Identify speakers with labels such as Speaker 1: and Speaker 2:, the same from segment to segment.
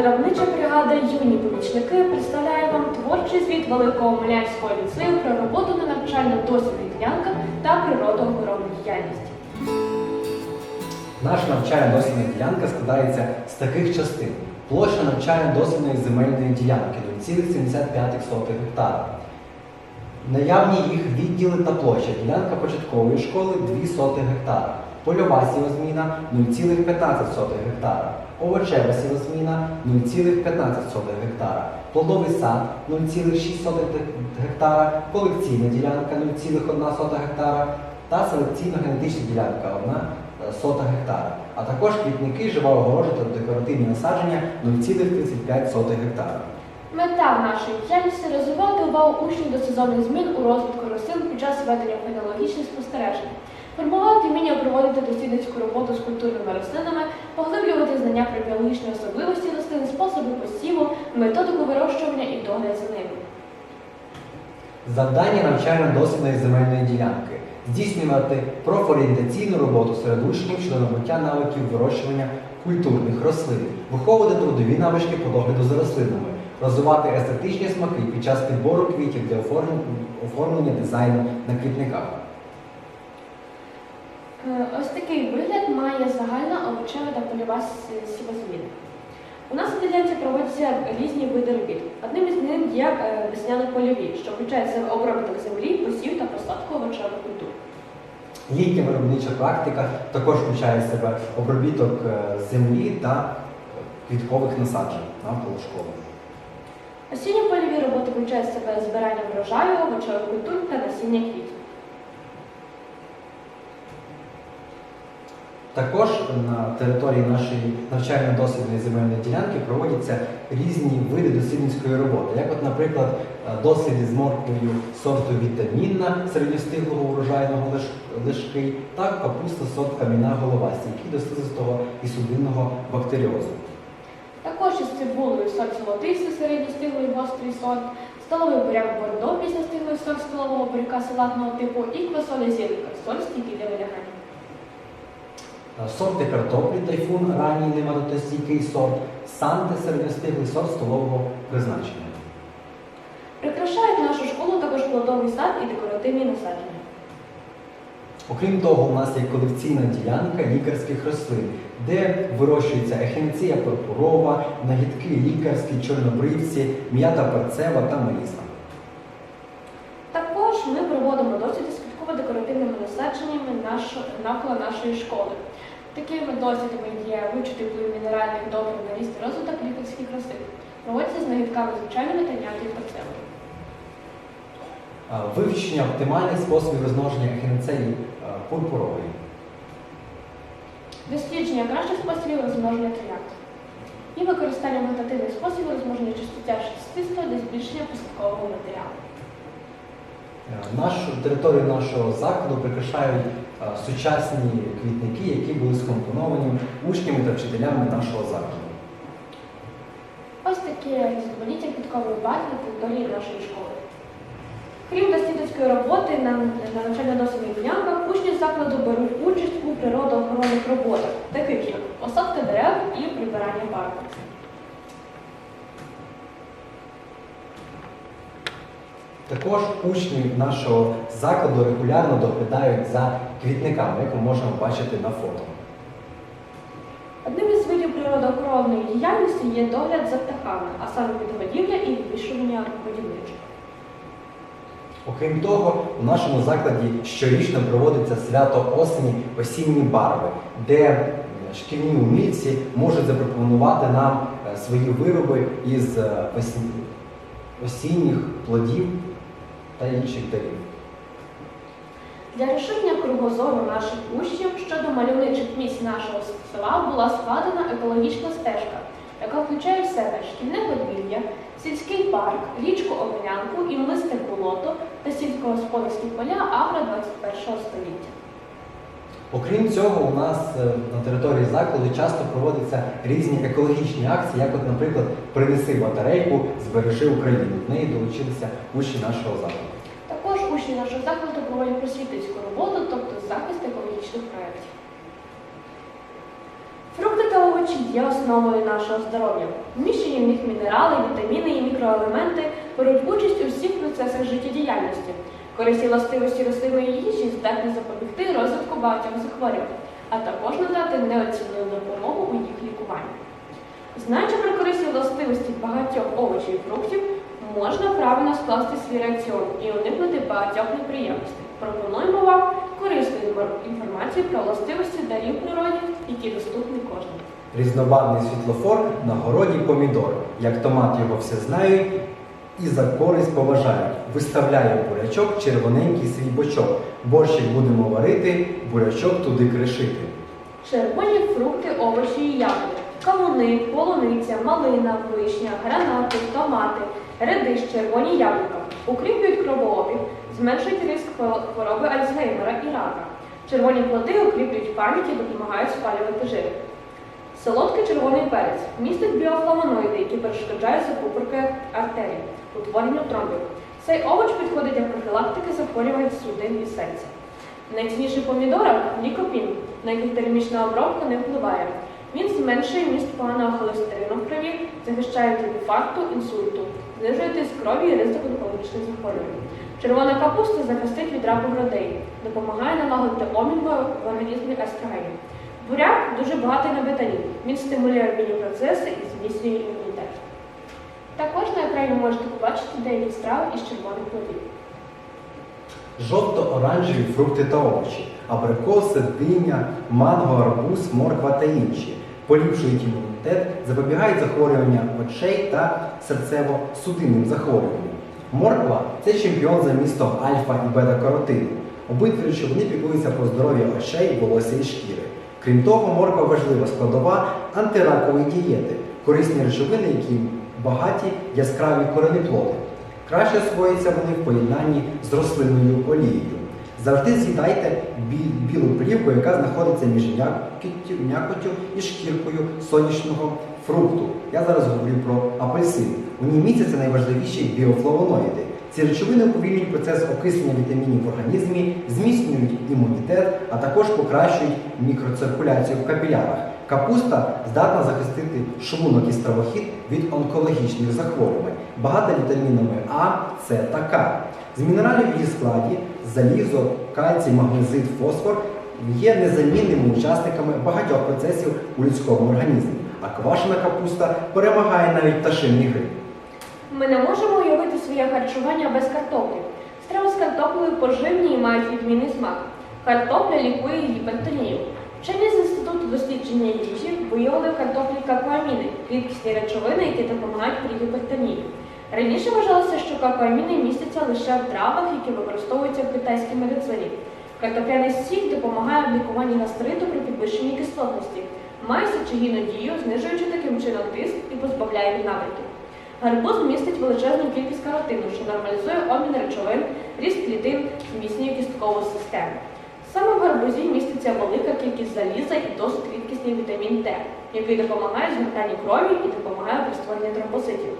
Speaker 1: Виробнича бригада юні помічники представляє вам творчий звіт Великого Милянського ліцею про роботу на навчально-дослідних ділянках та природоохоронну діяльність.
Speaker 2: Наша навчальна дослідна ділянка складається з таких частин. Площа навчально-дослідної земельної ділянки 0,75 гектара. Наявні їх відділи та площа. Ділянка початкової школи 2 гектара. Польова сівозміна 0,15 гектара. Овочева сівозміна 0,15 гектара. Плодовий сад 0,6 гектара. Колекційна ділянка 0,1 гектара. Та селекційно-генетична ділянка 1 сота гектара, а також квітники, жива огорожа та декоративні насадження 0,35 гектара.
Speaker 1: Мета нашої діяльності розвивати увагу учнів до сезонних змін у розвитку рослин під час ведення фенологічних спостережень, формувати вміння проводити дослідницьку роботу з культурними рослинами, поглиблювати знання про біологічні особливості рослин, способи посіву, методику вирощування і догляд за ними.
Speaker 2: Завдання навчально-дослідної земельної ділянки здійснювати профорієнтаційну роботу серед учнів щодо набуття навиків вирощування культурних рослин, виховувати трудові навички по догляду за рослинами, розвивати естетичні смаки під час підбору квітів для оформлення дизайну на квітниках.
Speaker 1: Е, Ось такий вигляд має загальна овочева та польова сівозміна. У нас на ділянці проводяться різні види робіт. Одним із них є е, весняно-польові, що включає в обробіток землі, посів та посадку овочевих культур.
Speaker 2: Літня виробнича практика також включає в себе обробіток е, землі та квіткових насаджень навколо школи.
Speaker 1: Осінньо-польові роботи включають в себе збирання врожаю, овочевих культур та насіння квітів.
Speaker 2: Також на території нашої навчально-дослідної земельної ділянки проводяться різні види дослідницької роботи, як, от, наприклад, е, досліди з морквою сорту вітамінна середньостиглого урожайного лишки та капуста сорт кам'яна голова, стійкі до слизистого і судинного бактеріозу.
Speaker 1: Також із цибулею сорт золотистий, середньостиглий гострий сорт, столовий буряк бордо, пізньостиглий сорт столового буряка салатного типу і квасоля зірка, сорт стійкий для вилягання.
Speaker 2: Е, Сорти картоплі тайфун, ранній нематостійкий сорт, санти середньостиглий сорт столового призначення.
Speaker 1: Прикрашають нашу школу також плодовий сад і декоративні насадження.
Speaker 2: Окрім того, у нас є колекційна ділянка лікарських рослин, де вирощується ехінція пурпурова, нагідки лікарські, чорнобривці, м'ята перцева та меліса.
Speaker 1: Також ми проводимо досліди з квітково-декоративними насадженнями навколо нашої школи. Такими дослідами є вивчити вплив мінеральних добрив на ріст і розвиток лікарських рослин. Проводяться з нагідками звичайними та м'ятою перцевою.
Speaker 2: Вивчення оптимальних способів розмноження ехінцеї пурпурової.
Speaker 1: Дослідження кращих способів розмноження троянд. І використання вегетативних способів розмноження частоття шестистого для збільшення посадкового матеріалу.
Speaker 2: Е, Нашу територію нашого закладу прикрашають сучасні квітники, які були скомпоновані учнями та вчителями нашого закладу.
Speaker 1: Ось таке різноманіття квіткової бази на території нашої школи. Крім дослідницької роботи на, на навчально-дослідних ділянках, учні закладу беруть участь у природоохоронних роботах, таких як посадка дерев і прибирання парку.
Speaker 2: Також учні нашого закладу регулярно доглядають за квітниками, як ми можемо бачити на фото.
Speaker 1: Одним із видів природоохоронної діяльності є догляд за птахами, а саме підгодівля і відвішування годівничок.
Speaker 2: Окрім того, у нашому закладі щорічно проводиться свято осені осінні барви, де е, шкільні умільці можуть запропонувати нам е, свої вироби із е, осінніх плодів та інших дарів.
Speaker 1: Для розширення кругозору наших учнів щодо мальовничих місць нашого села була складена екологічна стежка, яка включає в себе шкільне подвір'я, сільський парк, річку Омелянку і млисте болото та сільськогосподарські поля агро 21 століття.
Speaker 2: Окрім цього, у нас е, на території закладу часто проводяться різні екологічні акції, як, от, наприклад, принеси батарейку, збережи Україну. До неї долучилися учні нашого закладу.
Speaker 1: Також учні нашого закладу проводять просвітницьку роботу, тобто захист екологічних проєктів. Фрукти та овочі є основою нашого здоров'я. Вміщені в них мінерали, вітаміни і мікроелементи беруть участь у всіх процесах життєдіяльності. Корисні властивості рослинної їжі здатні запобігти розвитку багатьох захворювань, а також надати неоцінну допомогу у їх лікуванні. Знаючи про корисні властивості багатьох овочів і фруктів, можна правильно скласти свій раціон і уникнути багатьох неприємностей. Пропонуємо вам корисну інформацію про властивості дарів природі, які доступні кожному.
Speaker 2: Різнобарний світлофор на городі помідор. Як томат його всі знають і за користь поважають. Виставляє бурячок червоненький свій бочок. Борщик будемо варити, бурячок туди кришити.
Speaker 1: Червоні фрукти, овочі і ягоди, кавуни, полуниця, малина, вишня, гранати, томати, редис, червоні яблука укріплюють кровообіг, зменшують ризик хвороби Альцгеймера і рака. Червоні плоди укріплюють пам'ять і допомагають спалювати жир. Солодкий червоний перець містить біофлавоноїди, які перешкоджають закупорки артерій, утворенню тромбів. Цей овоч підходить для профілактики захворювань судин і серця. Найцінніший помідора лікопін, на який термічна обробка не впливає. Він зменшує міст поганого холестерину в крові, захищає від інфаркту, інсульту, знижує тиск крові і ризик онкологічних захворювань. Червона капуста захистить від раку грудей, допомагає налагодити обмін в організмі естрогенів. Буряк дуже багатий на вітамін. Він стимулює обмінні процеси і зміцнює імунітет. Також на екрані можете побачити деякі страви із червоних плодів.
Speaker 2: Жовто-оранжеві фрукти та овочі, абрикоси, диня, манго, арбуз, морква та інші. Поліпшують імунітет, запобігають захворюванням очей та серцево-судинним захворюванням. Морква це чемпіон за містом альфа і бета-каротину. Обидві речовини піклуються про здоров'я очей, волосся і шкіри. Крім того, морква важлива складова антиракової дієти, корисні речовини, які багаті яскраві коренеплоди. Краще освоюються вони в поєднанні з рослинною олією. Завжди з'їдайте бі- білу плівку, яка знаходиться між м'якоттю і шкіркою сонячного фрукту. Я зараз говорю про апельсин. У ній містяться найважливіші біофлавоноїди. Ці речовини уповільнюють процес окислення вітамінів в організмі, зміцнюють імунітет, а також покращують мікроциркуляцію в капілярах. Капуста здатна захистити шлунок і стравохід від онкологічних захворювань, багата вітамінами А, С та К. З мінералів в її складі залізо, кальцій, магнезит, фосфор є незамінними учасниками багатьох процесів у людському організмі, а квашена капуста перемагає навіть пташиний грип.
Speaker 1: Ми не можемо уявити своє харчування без картоплі. Страви з картоплею поживні і мають відмінний смак. Картопля лікує гіпертонію. Вчені з інституту дослідження їжі виявили в картоплі какоаміни – рідкісні речовини, які допомагають при гіпертонії. Раніше вважалося, що какоаміни містяться лише в травах, які використовуються в китайській медицині. Картопляний сік допомагає в лікуванні гастриту при підвищенні кислотності, має сечогінну дію, знижуючи таким чином тиск і позбавляє від набряків. Гарбуз містить величезну кількість каротину, що нормалізує обмін речовин, ріст клітин, зміцнює кісткову систему. Саме в гарбузі міститься велика кількість заліза і досить рідкісний вітамін Д, який допомагає згортанню крові і допомагає при створенні тромбоцитів.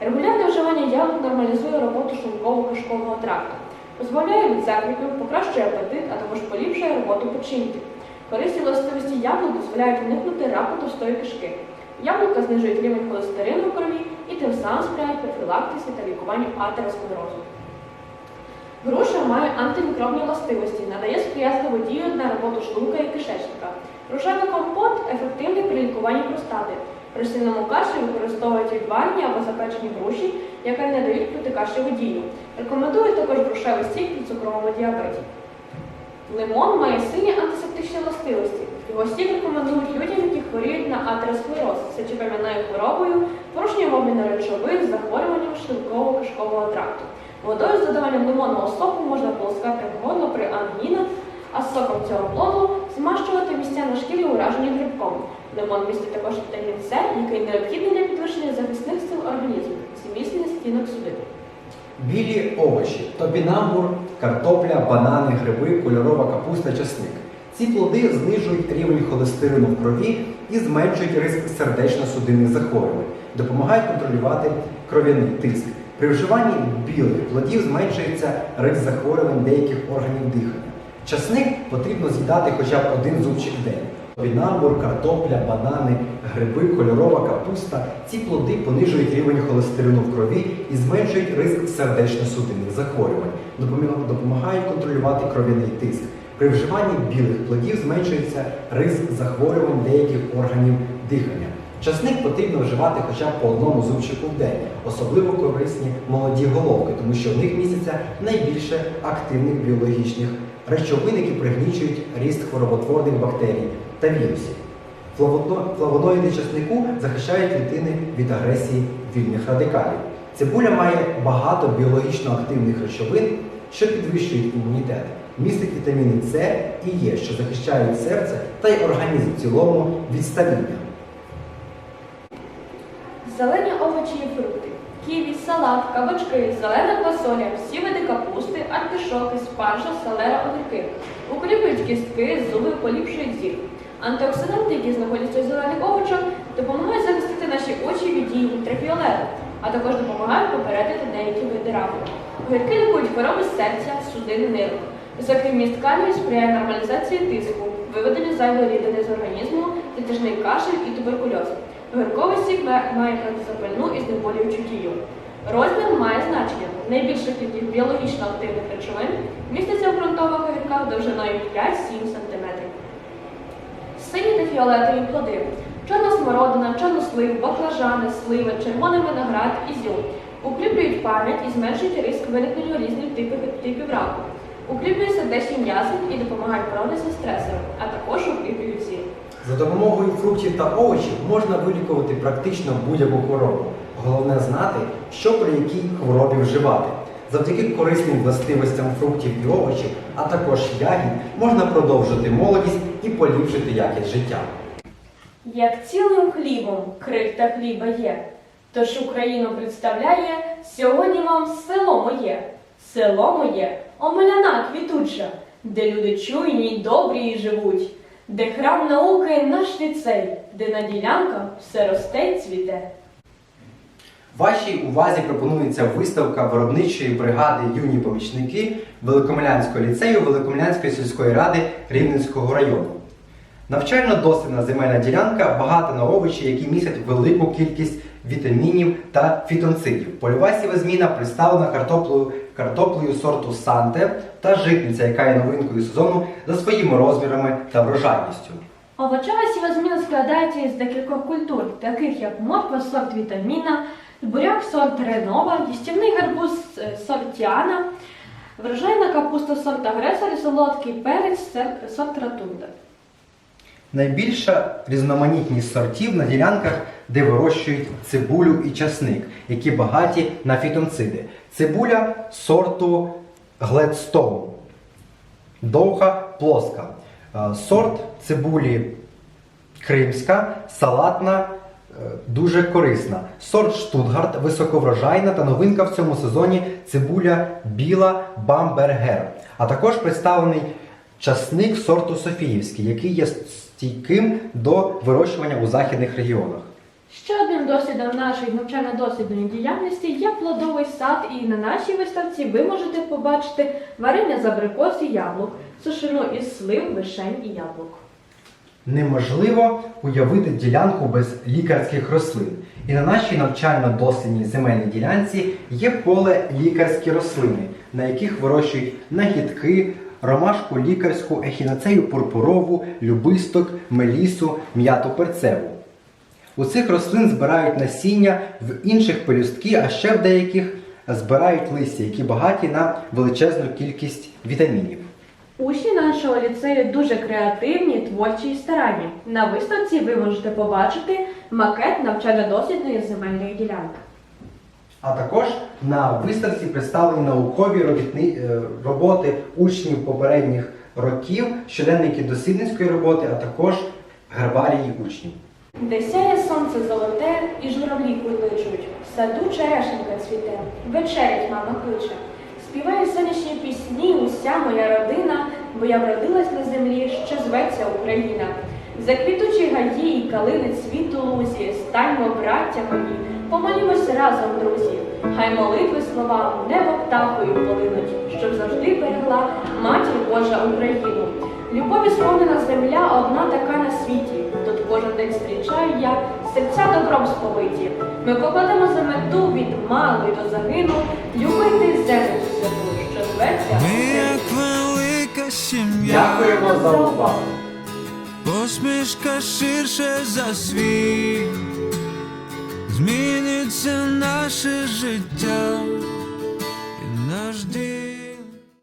Speaker 1: Регулярне вживання яблук нормалізує роботу шлунково-кишкового тракту, позбавляє від закріпів, покращує апетит, а також поліпшує роботу печінки. Корисні властивості яблук дозволяють уникнути раку товстої кишки. Яблука знижують рівень холестерину в крові і тим самим сприяють профілактиці та лікуванню атеросклерозу. Груша має антимікробні властивості, надає сприятливу дію на роботу шлунка і кишечника. Грушевий компот ефективний при лікуванні простати. При сильному кашлі використовують відварні або запечені груші, які не дають протикашляву дію. Рекомендую також грушевий сік при цукровому діабеті. Лимон має сильні антисептичні властивості. Сік рекомендують людям, які хворіють на атеросклероз, сечокам'яною хворобою, порушенням обміну речовин, захворюванням шлунково-кишкового тракту. Водою з додаванням лимонного соку можна полоскати горло при ангінах, а соком цього плоду змащувати місця на шкірі уражені грибком. Лимон містить також вітамін С, який необхідний для підвищення захисних сил організму, зміцнення стінок судин.
Speaker 2: Білі овочі, топінамбур, картопля, банани, гриби, кольорова капуста, часник. Ці плоди знижують рівень холестерину в крові і зменшують ризик сердечно-судинних захворювань, допомагають контролювати кров'яний тиск. При вживанні білих плодів зменшується ризик захворювань деяких органів дихання. Часник потрібно з'їдати хоча б один зубчик в день. Топінамбур, картопля, банани, гриби, кольорова капуста. Ці плоди понижують рівень холестерину в крові і зменшують ризик сердечно-судинних захворювань, допомагають контролювати кров'яний тиск. При вживанні білих плодів зменшується ризик захворювань деяких органів дихання. Часник потрібно вживати хоча б по одному зубчику в день, особливо корисні молоді головки, тому що в них міститься найбільше активних біологічних речовин, які пригнічують ріст хвороботворних бактерій та вірусів. Флавоноїди часнику захищають клітини від агресії вільних радикалів. Цибуля має багато біологічно активних речовин, що підвищують імунітет. Містить вітаміни С і Е, що захищають серце та й організм в цілому від старіння.
Speaker 1: Зелені овочі і фрукти. Ківі, салат, кабачки, зелена квасоля, всі види капусти, артишоки, спаржа, селера, огірки. Укріплюють кістки, зуби, поліпшують зір. Антиоксиданти, які знаходяться у зелених овочах, допомагають захистити наші очі від дії ультрафіолету, а також допомагають попередити деякі види раку. Огірки лікують хвороби серця, судин, нирок. Високий вміст калію сприяє нормалізації тиску, виведенню зайвої рідини з організму, затяжний кашель і туберкульоз. Огірковий сік ма- має протизапальну і знеболюючу дію. Розмір має значення. Найбільша кількість біологічно активних речовин міститься в ґрунтових огірках довжиною 5-7 см. Сині та фіолетові плоди. Чорна смородина, чорнослив, баклажани, сливи, червоний виноград, ізюм. Укріплюють пам'ять і зменшують ризик виникнення різних типів, типів раку. Укріплюють сердечні м'язи і допомагають боротися з стресором, а також укріплюють зір.
Speaker 2: За допомогою фруктів та овочів можна вилікувати практично будь-яку хворобу. Головне знати, що при якій хворобі вживати. Завдяки корисним властивостям фруктів і овочів, а також ягід, можна продовжити молодість і поліпшити якість життя.
Speaker 1: Як цілим хлібом крихта хліба є, тож Україну представляє сьогодні вам село моє, село моє, омеляна квітуча, де люди чуйні й добрі й живуть, де храм науки наш ліцей, де на ділянках все росте й цвіте.
Speaker 2: Вашій увазі пропонується виставка виробничої бригади юні помічники Великомилянського ліцею Великомилянської сільської ради Рівненського району. Навчально-дослідна земельна ділянка багата на овочі, які містять велику кількість вітамінів та фітонцидів. Польова сівозміна представлена картоплею, картоплею сорту Санте та житниця, яка є новинкою сезону за своїми розмірами та врожайністю.
Speaker 1: Овочева сівозміна складається із декількох культур, таких як морква сорт вітаміна, буряк сорт ренова, їстівний гарбуз е, сорт тіана, врожайна капуста сорт агресор і солодкий перець сорт ратунда.
Speaker 2: Найбільша різноманітність сортів на ділянках, де вирощують цибулю і часник, які багаті на фітонциди. Цибуля сорту Gladstone. Довга плоска. Е, Сорт цибулі кримська, салатна, е, дуже корисна. Сорт Штутгарт високоврожайна та новинка в цьому сезоні цибуля біла Бамбергер. А також представлений часник сорту Софіївський, який є стійким до вирощування у західних регіонах.
Speaker 1: Ще одним досвідом нашої навчально-дослідної діяльності є плодовий сад, і на нашій виставці ви можете побачити варення з абрикос і яблук, сушину із слив, вишень і яблук.
Speaker 2: Неможливо уявити ділянку без лікарських рослин. І на нашій навчально-дослідній земельній ділянці є поле лікарські рослини, на яких вирощують нагідки, ромашку лікарську, ехінацею пурпурову, любисток, мелісу, м'яту перцеву. У цих рослин збирають насіння, в інших пелюстки, а ще в деяких збирають листя, які багаті на величезну кількість вітамінів.
Speaker 1: Учні нашого ліцею дуже креативні, творчі і старанні. На виставці ви можете побачити макет навчально-дослідної земельної ділянки.
Speaker 2: А також на виставці представлені наукові робітни- е, роботи учнів попередніх років, щоденники дослідницької роботи, а також гербарії учнів.
Speaker 1: Де сяє сонце золоте і журавлі курличуть, в саду черешенька цвіте, вечерять мама кличе. Співаю сонячні пісні, уся моя родина, бо я вродилась на землі, що зветься Україна. За квітучі гаї і калини цвіту лузі, станьмо, браття мої, помолімось разом, друзі. Хай молитви слова небо птахою полинуть, щоб завжди берегла матір Божа Україну. Любові сповнена земля одна така на світі. Тут кожен день зустрічаю я серця добром сповиті. Ми покладемо за мету від малої до загину любити землю святу, що зветься.
Speaker 3: Ми як велика сім'я,
Speaker 2: Дякуємо за увагу!
Speaker 3: посмішка ширше за світ, зміниться наше життя.